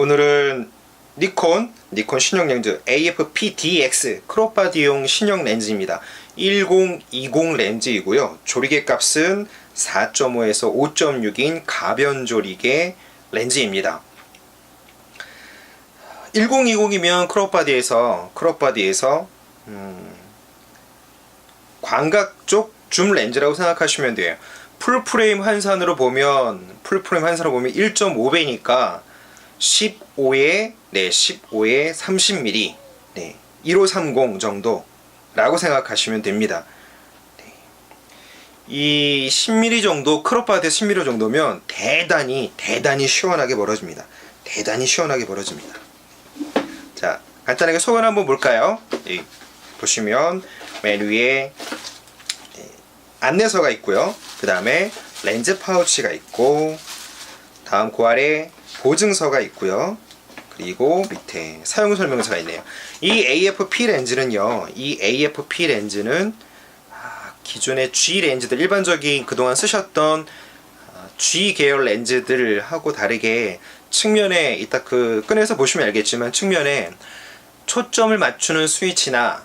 오늘은 니콘, 니콘 신형 렌즈 AF-PDX 크롭바디용 신형 렌즈입니다. 1020 렌즈이고요. 조리개 값은 4.5에서 5.6인 가변 조리개 렌즈입니다. 1020이면 크롭바디에서 크롭바디에서 음, 광각 쪽 줌 렌즈라고 생각하시면 돼요. 풀프레임 환산으로 보면 풀프레임 환산으로 보면 1.5배니까 15에 네 15에 30mm 네 1530 정도라고 생각하시면 됩니다. 네. 이 10mm 정도 크롭바디 10mm 정도면 대단히 대단히 시원하게 벌어집니다. 대단히 시원하게 벌어집니다. 자 간단하게 소감 한번 볼까요? 네, 보시면 맨 위에 네, 안내서가 있고요. 그 다음에 렌즈 파우치가 있고 다음 그 아래 보증서가 있고요. 그리고 밑에 사용 설명서가 있네요. 이 AFP 렌즈는요. 이 AFP 렌즈는 아, 기존의 G 렌즈들 일반적인 그동안 쓰셨던 아, G 계열 렌즈들하고 다르게 측면에 이따 그 꺼내서 보시면 알겠지만 측면에 초점을 맞추는 스위치나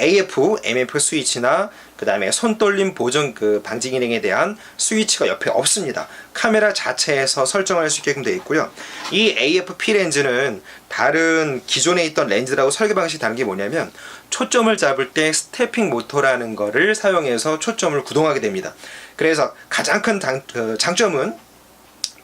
AF, MF 스위치나 그 다음에 손떨림 보정 그 방지 기능에 대한 스위치가 옆에 없습니다. 카메라 자체에서 설정할 수 있게끔 되어 있고요. 이 AFP 렌즈는 다른 기존에 있던 렌즈라고 설계 방식이 다른 게 뭐냐면 초점을 잡을 때 스태핑 모터라는 거를 사용해서 초점을 구동하게 됩니다. 그래서 가장 큰 장, 그 장점은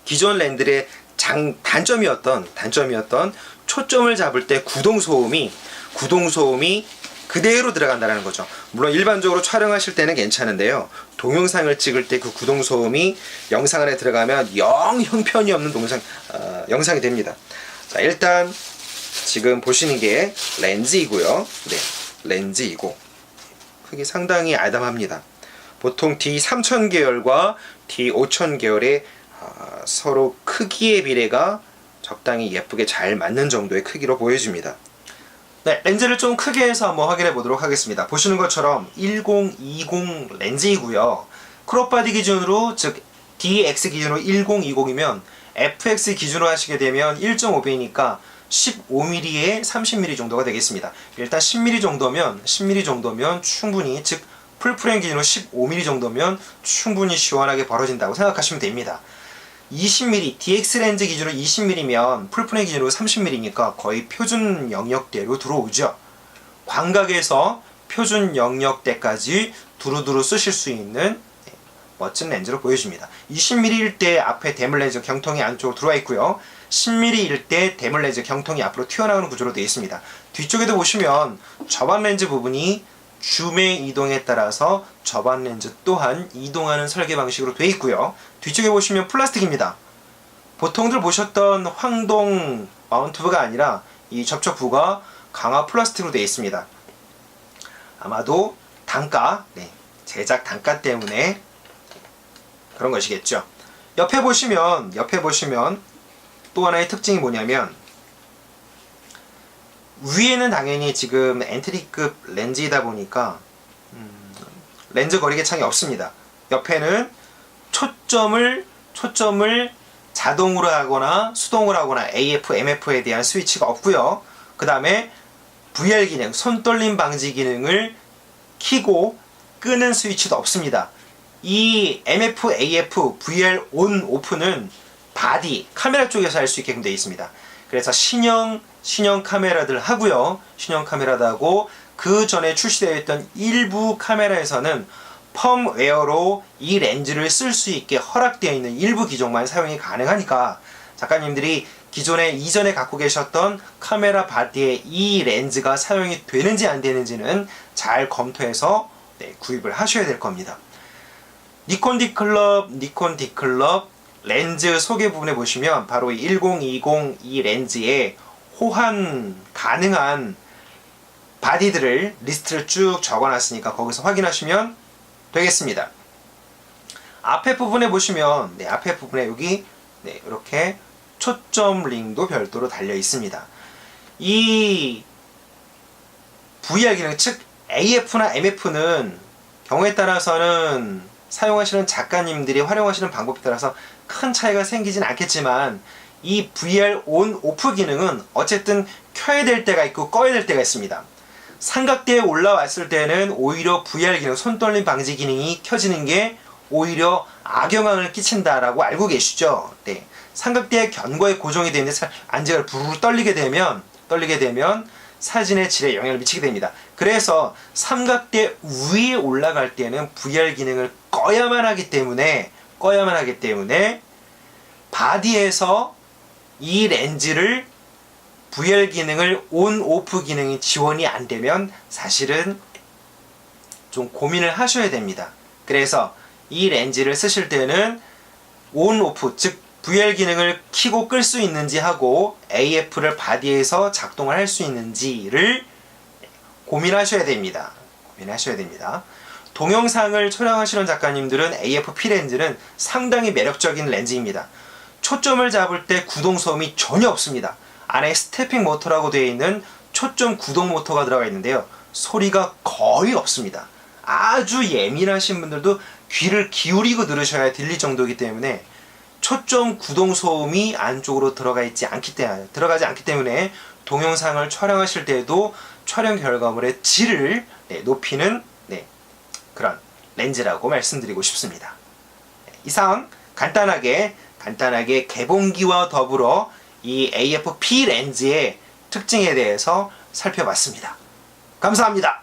기존 렌즈의 장 단점이었던 단점이었던 초점을 잡을 때 구동 소음이 구동 소음이 그대로 들어간다는 거죠. 물론 일반적으로 촬영하실 때는 괜찮은데요. 동영상을 찍을 때 그 구동 소음이 영상 안에 들어가면 영 형편이 없는 동상 어, 영상이 됩니다. 자 일단 지금 보시는 게 렌즈이고요. 네, 렌즈이고 크기 상당히 아담합니다. 보통 D3000 계열과 D5000 계열의 아, 서로 크기의 비례가 적당히 예쁘게 잘 맞는 정도의 크기로 보여집니다. 네, 렌즈를 좀 크게 해서 한번 확인해 보도록 하겠습니다. 보시는 것처럼 1020 렌즈이고요. 크롭바디 기준으로 즉 DX 기준으로 1020이면 FX 기준으로 하시게 되면 1.5배니까 15mm에 30mm 정도가 되겠습니다. 일단 10mm 정도면 10mm 정도면 충분히 즉 풀프레임 기준으로 15mm 정도면 충분히 시원하게 벌어진다고 생각하시면 됩니다. 20mm, DX 렌즈 기준으로 20mm면 풀프레임 기준으로 30mm니까 거의 표준 영역대로 들어오죠. 광각에서 표준 영역대까지 두루두루 쓰실 수 있는 네, 멋진 렌즈로 보여집니다. 20mm일 때 앞에 대물 렌즈 경통이 안쪽으로 들어와 있고요. 10mm일 때 대물 렌즈 경통이 앞으로 튀어나오는 구조로 되어 있습니다. 뒤쪽에도 보시면 저반 렌즈 부분이 줌의 이동에 따라서 저반 렌즈 또한 이동하는 설계 방식으로 되어 있고요. 뒤쪽에 보시면 플라스틱입니다. 보통들 보셨던 황동 마운트부가 아니라 이 접촉부가 강화 플라스틱으로 되어 있습니다. 아마도 단가, 네, 제작 단가 때문에 그런 것이겠죠. 옆에 보시면 옆에 보시면 또 하나의 특징이 뭐냐면 위에는 당연히 지금 엔트리급 렌즈이다 보니까 음, 렌즈 거리개 창이 없습니다. 옆에는 초점을 초점을 자동으로 하거나 수동으로 하거나 AF, MF에 대한 스위치가 없고요. 그 다음에 VR 기능, 손 떨림 방지 기능을 키고 끄는 스위치도 없습니다. 이 MF, AF, VR 온, 오프는 바디, 카메라 쪽에서 할 수 있게끔 되어 있습니다. 그래서 신형, 신형 카메라들 하고요. 신형 카메라도 하고 그 전에 출시되어 있던 일부 카메라에서는 펌웨어로 이 렌즈를 쓸 수 있게 허락되어 있는 일부 기종만 사용이 가능하니까 작가님들이 기존에 이전에 갖고 계셨던 카메라 바디에 이 렌즈가 사용이 되는지 안 되는지는 잘 검토해서 네, 구입을 하셔야 될 겁니다. 니콘 디클럽, 니콘 디클럽 렌즈 소개 부분에 보시면 바로 1020 이 렌즈에 호환 가능한 바디들을 리스트를 쭉 적어놨으니까 거기서 확인하시면 되겠습니다. 앞에 부분에 보시면 네, 앞에 부분에 여기 네, 이렇게 초점 링도 별도로 달려 있습니다. 이 VR 기능 즉 AF나 MF는 경우에 따라서는 사용하시는 작가님들이 활용하시는 방법에 따라서 큰 차이가 생기진 않겠지만 이 VR 온 오프 기능은 어쨌든 켜야 될 때가 있고 꺼야 될 때가 있습니다. 삼각대에 올라왔을 때는 오히려 VR 기능 손떨림 방지 기능이 켜지는 게 오히려 악영향을 끼친다라고 알고 계시죠? 네. 삼각대의 견고에 고정이 되는데 사- 안제가 부르르 떨리게 되면 떨리게 되면 사진의 질에 영향을 미치게 됩니다. 그래서 삼각대 위에 올라갈 때는 VR 기능을 꺼야만 하기 때문에 꺼야만 하기 때문에 바디에서 이 렌즈를 VR 기능을 온 오프 기능이 지원이 안 되면 사실은 좀 고민을 하셔야 됩니다. 그래서 이 렌즈를 쓰실 때는 온 오프 즉 VR 기능을 켜고 끌 수 있는지 하고 AF를 바디에서 작동을 할 수 있는지를 고민하셔야 됩니다. 고민하셔야 됩니다. 동영상을 촬영하시는 작가님들은 AF-P 렌즈는 상당히 매력적인 렌즈입니다. 초점을 잡을 때 구동 소음이 전혀 없습니다. 안에 스태핑 모터라고 되어 있는 초점 구동 모터가 들어가 있는데요. 소리가 거의 없습니다. 아주 예민하신 분들도 귀를 기울이고 들으셔야 들릴 정도이기 때문에 초점 구동 소음이 안쪽으로 들어가 있지 않기 때문에 들어가지 않기 때문에 동영상을 촬영하실 때도 촬영 결과물의 질을 네, 높이는 네, 그런 렌즈라고 말씀드리고 싶습니다. 네, 이상 간단하게 간단하게 개봉기와 더불어 이 AF-P 렌즈의 특징에 대해서 살펴봤습니다. 감사합니다.